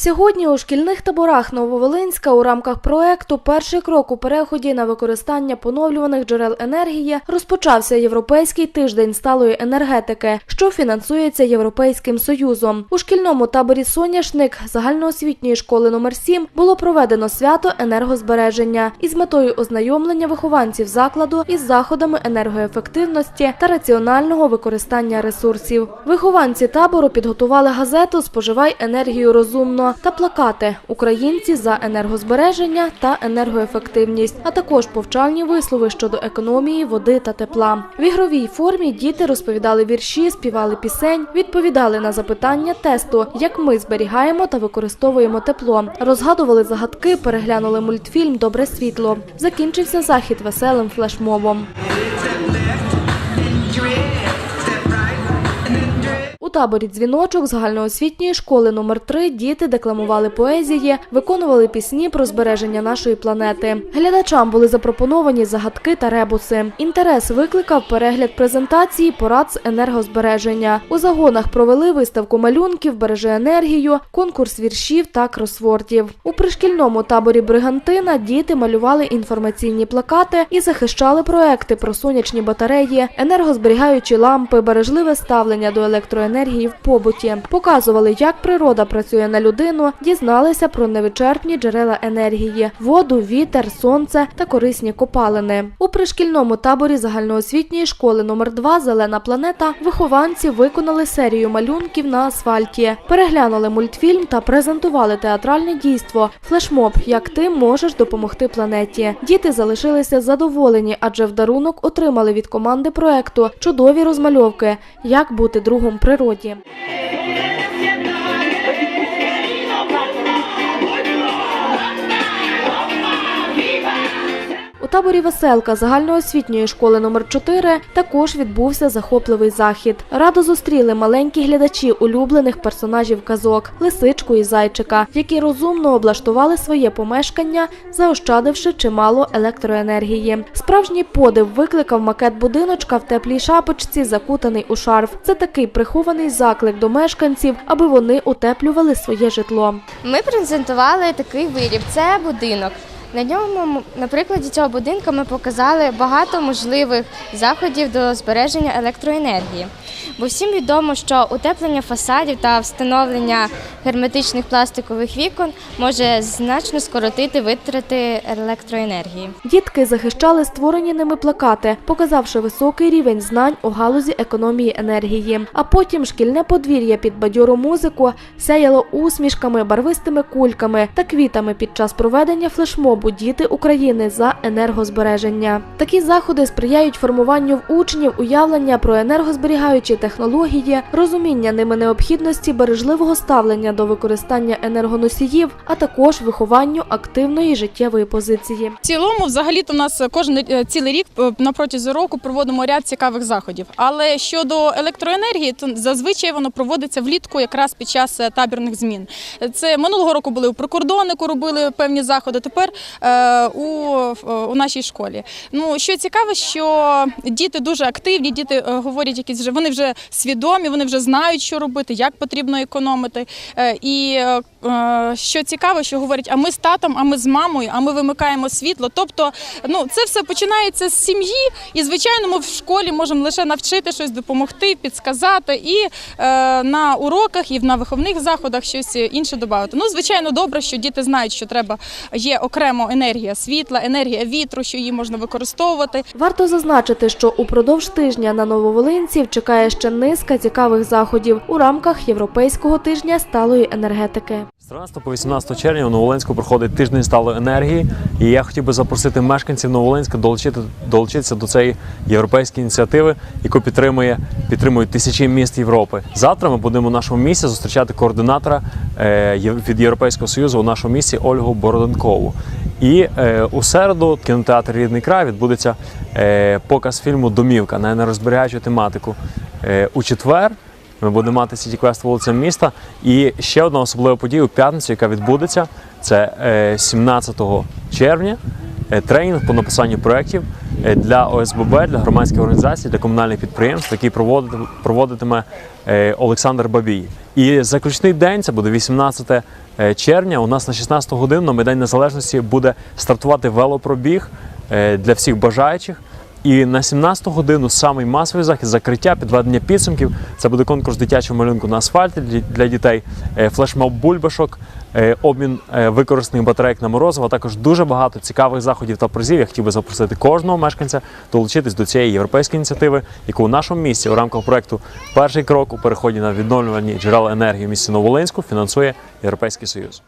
Сьогодні у шкільних таборах Нововолинська у рамках проекту Перший крок у переході на використання поновлюваних джерел енергії розпочався Європейський тиждень сталої енергетики, що фінансується Європейським Союзом. У шкільному таборі Соняшник загальноосвітньої школи номер 7 було проведено свято енергозбереження із метою ознайомлення вихованців закладу із заходами енергоефективності та раціонального використання ресурсів. Вихованці табору підготували газету Споживай енергію розумно та плакати Українці за енергозбереження та енергоефективність, а також повчальні вислови щодо економії води та тепла. В ігровій формі діти розповідали вірші, співали пісень, відповідали на запитання тесту, як ми зберігаємо та використовуємо тепло, розгадували загадки, переглянули мультфільм Добре світло. Закінчився захід веселим флешмобом. Таборі дзвіночок загальноосвітньої школи номер 3 діти декламували поезії, виконували пісні про збереження нашої планети. Глядачам були запропоновані загадки та ребуси. Інтерес викликав перегляд презентації порад з енергозбереження. У загонах провели виставку малюнків, береже енергію, конкурс віршів та кросвордів. У пришкільному таборі Бригантина діти малювали інформаційні плакати і захищали проекти про сонячні батареї, енергозберігаючі лампи, бережливе ставлення до електроенергії в побуті. Показували, як природа працює на людину, дізналися про невичерпні джерела енергії, воду, вітер, сонце та корисні копалини. У пришкільному таборі загальноосвітньої школи номер 2 Зелена планета вихованці виконали серію малюнків на асфальті, переглянули мультфільм та презентували театральне дійство флешмоб. Як ти можеш допомогти планеті? Діти залишилися задоволені, адже в дарунок отримали від команди проекту чудові розмальовки, як бути другом природі. У таборі Веселка загальноосвітньої школи номер 4 також відбувся захопливий захід. Радо зустріли маленькі глядачі улюблених персонажів казок Лисичку і Зайчика, які розумно облаштували своє помешкання, заощадивши чимало електроенергії. Справжній подив викликав макет будиночка в теплій шапочці, закутаний у шарф. Це такий прихований заклик до мешканців, аби вони утеплювали своє житло. Ми презентували такий виріб. Це будинок. На ньому, на прикладі цього будинку, ми показали багато можливих заходів до збереження електроенергії. Бо всім відомо, що утеплення фасадів та встановлення герметичних пластикових вікон може значно скоротити витрати електроенергії. Дітки захищали створені ними плакати, показавши високий рівень знань у галузі економії енергії. А потім шкільне подвір'я під бадьору музику сяяло усмішками, барвистими кульками та квітами під час проведення флешмобу Діти України за енергозбереження. Такі заходи сприяють формуванню в учнів уявлення про енергозберігаючі технології, розуміння ними необхідності бережливого ставлення до використання енергоносіїв, а також вихованню активної життєвої позиції. В цілому, взагалі-то у нас кожен е, цілий рік е, на протязі року проводимо ряд цікавих заходів. Але щодо електроенергії, то зазвичай воно проводиться влітку, якраз під час е, табірних змін. Це минулого року були у прикордоннику, робили певні заходи. Тепер у, у нашій школі. Ну що цікаво, що діти дуже активні, діти е, говорять якісь вже вони вже свідомі, вони вже знають, що робити, як потрібно економити. Е, І е, е, що цікаво, що говорять, а ми з татом, а ми з мамою, а ми вимикаємо світло. Тобто, ну це все починається з сім'ї, і звичайно, ми в школі можемо лише навчити щось допомогти, підсказати, і е, на уроках, і на виховних заходах щось інше додати. Ну, звичайно, добре, що діти знають, що треба є окремо енергія світла, енергія вітру, що її можна використовувати. Варто зазначити, що упродовж тижня на нововолинців чекає ще низка цікавих заходів у рамках Європейського тижня сталої енергетики. З 13 по 18 червня у Новолинську проходить тиждень сталої енергії, і я хотів би запросити мешканців Новолинська долучити, долучитися до цієї європейської ініціативи, яку підтримує підтримують тисячі міст Європи. Завтра ми будемо у нашому місті зустрічати координатора е, від Європейського союзу у нашому місті Ольгу Бороденкову. І е, у середу в кінотеатрі Рідний край відбудеться е, показ фільму Домівка на енергозберігаючу тематику. Е, у четвер ми будемо мати Сіті Квест вулицям міста. І ще одна особлива подія у п'ятницю, яка відбудеться, це е, 17 червня. е, Тренінг по написанню проєктів е, для ОСББ, для громадських організацій, для комунальних підприємств, який проводити- проводитиме е, Олександр Бабій. І заключний день це буде 18 е, червня. У нас на 16 годину на Майдані Незалежності буде стартувати велопробіг е, для всіх бажаючих. І на 17 годину самий масовий захід закриття, підведення підсумків. Це буде конкурс дитячого малюнку на асфальті для- дітей, е, флешмоб бульбашок, е, обмін е, використаних батарейок на морозиво, а також дуже багато цікавих заходів та призів. Я хотів би запросити кожного мешканця долучитись до цієї європейської ініціативи, яку у нашому місті у рамках проекту Перший крок у переході на відновлювані джерела енергії в місті Новолинську фінансує Європейський Союз.